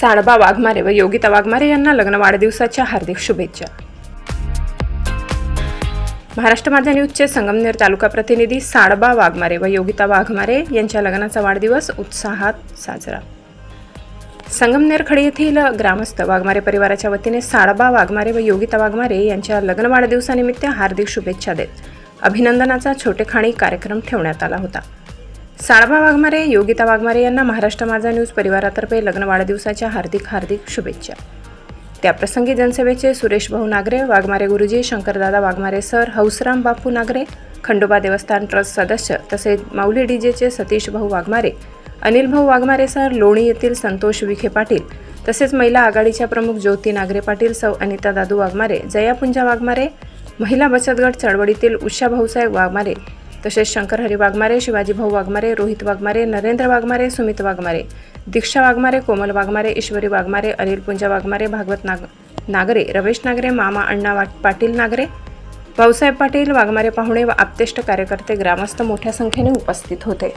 साडबा वाघमारे व योगिता वाघमारे यांना लग्न वाढदिवसाच्या हार्दिक शुभेच्छा. महाराष्ट्र माझा न्यूजचे संगमनेर तालुका प्रतिनिधी साडबा वाघमारे व योगिता वाघमारे यांच्या लग्नाचा वाढदिवस उत्साहात साजरा. संगमनेर खडी येथील ग्रामस्थ वाघमारे परिवाराच्या वतीने साडबा वाघमारे व योगिता वाघमारे यांच्या लग्न वाढदिवसानिमित्त हार्दिक शुभेच्छा देत अभिनंदनाचा छोटेखाणी कार्यक्रम ठेवण्यात आला होता. साळबा वाघमारे योगिता वाघमारे यांना महाराष्ट्र माझा न्यूज परिवारातर्फे लग्न वाढदिवसाच्या हार्दिक हार्दिक शुभेच्छा. त्याप्रसंगी जनसेवेचे सुरेश भाऊ नागरे वाघमारे गुरुजी शंकरदादा वाघमारे सर हौसराम बापू नागरे खंडोबा देवस्थान ट्रस्ट सदस्य तसेच माऊली डीजेचे सतीश भाऊ वाघमारे अनिल भाऊ वाघमारे सर लोणी येथील संतोष विखे पाटील तसेच महिला आघाडीच्या प्रमुख ज्योती नागरे पाटील सौ अनिता दादू वाघमारे जयापुंजा वाघमारे महिला बचत गट चळवळीतील उषा भाऊसाहेब वाघमारे तसेच शंकर हरी वाघमारे शिवाजी भाऊ वाघमारे रोहित वाघमारे नरेंद्र वाघमारे सुमित वाघमारे दीक्षा वाघमारे कोमल वाघमारे ईश्वरी वाघमारे अनिल पुंजा वाघमारे भागवत नाग नागरे रमेश नागरे मामा अण्णा पाटील नागरे भाऊसाहेब पाटील वाघमारे पाहुणे व आप्तेष्ट कार्यकर्ते ग्रामस्थ मोठ्या संख्येने उपस्थित होते.